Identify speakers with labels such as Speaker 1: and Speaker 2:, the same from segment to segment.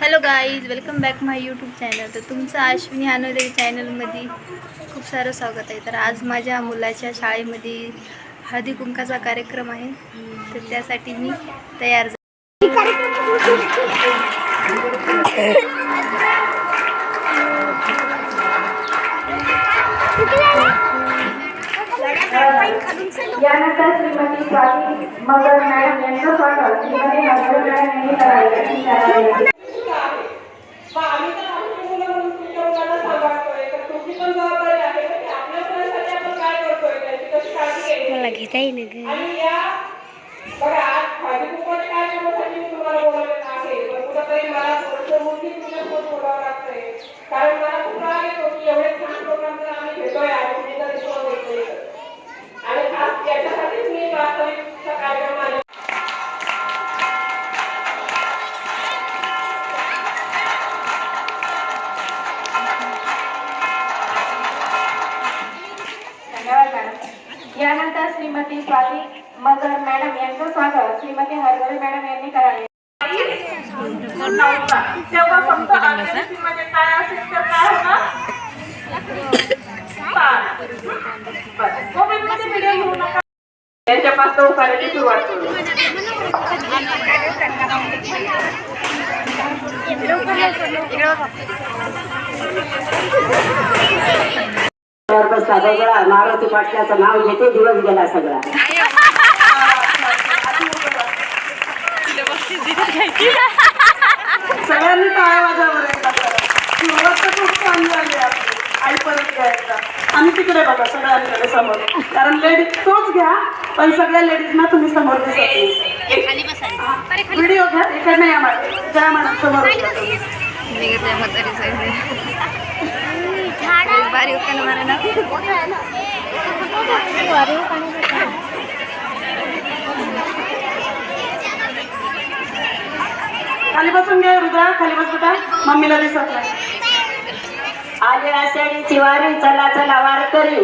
Speaker 1: Hello guys welcome back my YouTube channel तर तुमचं अश्विनी हानोदे चॅनलमध्ये खूप सारं स्वागत आहे. तर आज माझ्या मुलाच्या शाळेमध्ये हळदी कुंकाचा कार्यक्रम आहे. तर त्यासाठी मी तयार झाले.
Speaker 2: यानंतर श्रीमती स्वाती मगर मॅडम यांचं स्वागत. श्रीमती मगर मॅडम यांनी करावे
Speaker 3: आम्ही तर आमची मुलं म्हणून तुमच्या मुलांना सांभाळतोय? तर तुमची पण जबाबदारी आहे ना की आपल्या मुलांसाठी आपण काय करतोय? त्याची कशी काळजी घ्यायची?
Speaker 1: मला घेता येईल
Speaker 3: आणि या बघा आज हळदी कुंकवाच्या कार्यक्रमासाठी मी तुम्हाला बोलवलेलं आहे. पण कुठंतरी मला थोडंसं मूर्ती तुमच्यासोबत बोलावं लागतंय. कारण मला खूप राग येतो की एवढे छान प्रोग्राम जर आम्ही घेतोय आणि तुम्ही जर रिस्पॉन्स देत नाही तर. आणि खास याच्यासाठीच मी कार्यक्रम आले
Speaker 2: यानंतर श्रीमती स्वाती मगर मॅडम यांचं स्वागत. श्रीमती हरगळे मॅडम यांनी करावे
Speaker 3: तेव्हा फक्त काय असेल तर काय होणार व्हिडिओ घेऊ नका. सुरुवात करू.
Speaker 4: बसला सगळा मारुती पाटलाचं नाव घेते दिवस गेला सगळा.
Speaker 3: सगळ्यांनी टाळ्या आणि तिकडे बघा सगळ्यांकडे समोर. कारण लेडीज तोच घ्या पण सगळ्या लेडीजना तुम्ही समोर दिसत नाही. व्हिडिओ घ्या इकडे या मॅडम जय मॅडम समोर खाली बसून घ्या रुद्रा खाली बस बेटा मम्मीला दिसत
Speaker 4: आले आषाढीची वारी चला चला वार करी.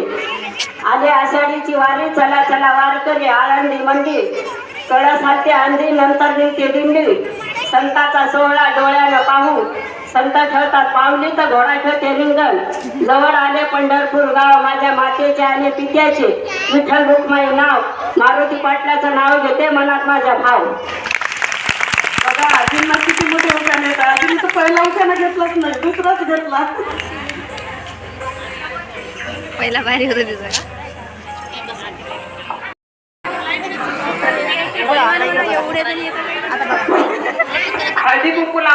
Speaker 4: आले आषाढीची वारी चला चला वार करी. आळंदी मंदिर कळस हाते अंधी नंतर निघते दिंडी. संताचा सोहळा डोळ्यानं पाहू संत ठेवतात पावली तर घोडा ठेवते रिंगण. जवळ आले पंढरपूर गाव माझ्या मातेचे आणि पित्याचे. विठ्ठल रुक्माई नाव. मारुती पाटलाचं नाव घेते मनात माझ्या भाव.
Speaker 3: बघा आजींना किती मोठे उठाणे येतात आजीने तर पहिला उठाणा घेतलाच नाही दुसराच घेतला.
Speaker 1: पहिला बारी होतं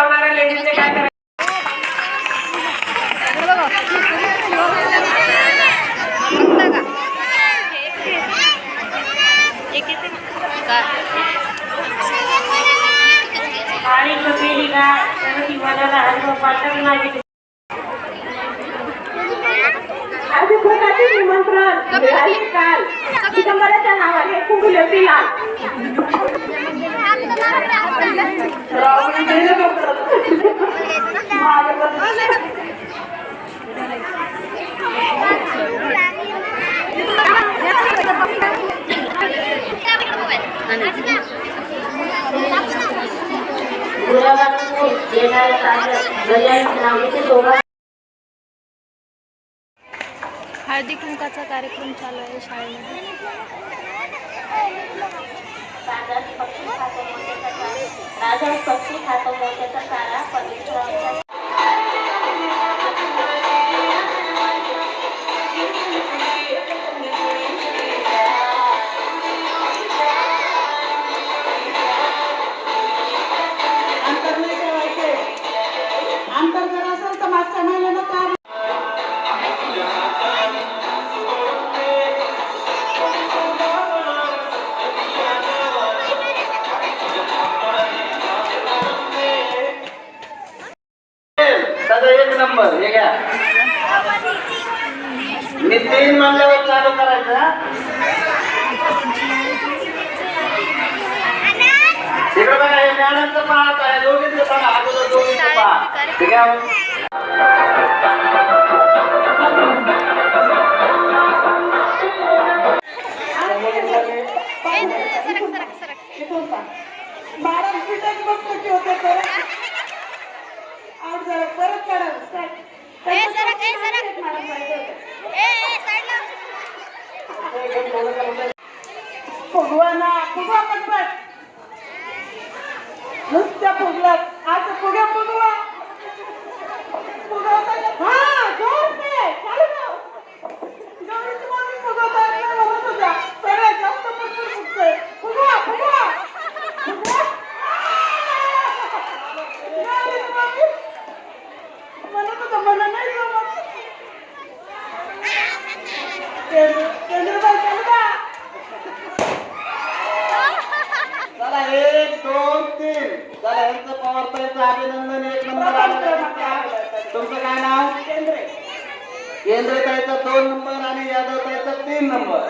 Speaker 3: लावणाऱ्या लेडीजने काय करायचं?
Speaker 4: आणि कपिली
Speaker 3: कोणाचे निमंत्रण. काल चिदंबराच्या नावाने कुंकुलेवती लाल
Speaker 1: हळदी कुंकाचा कार्यक्रम चालू आहे शाळेमध्ये.
Speaker 5: सगळं एक नंबर हे घ्या. मी तीन म्हणल्यावर चालू करायचं? इकडं बघा हे मॅडमचं पाहत आहे. दोघींचं बघा अगोदर दोघींचं पहा. ठीक आहे. पप्पाचं अभिनंदन एक नंबर तुमचं काय नाव?
Speaker 3: केंद्रे.
Speaker 5: केंद्रे दोन नंबर आणि यादव ताईचं तीन नंबर.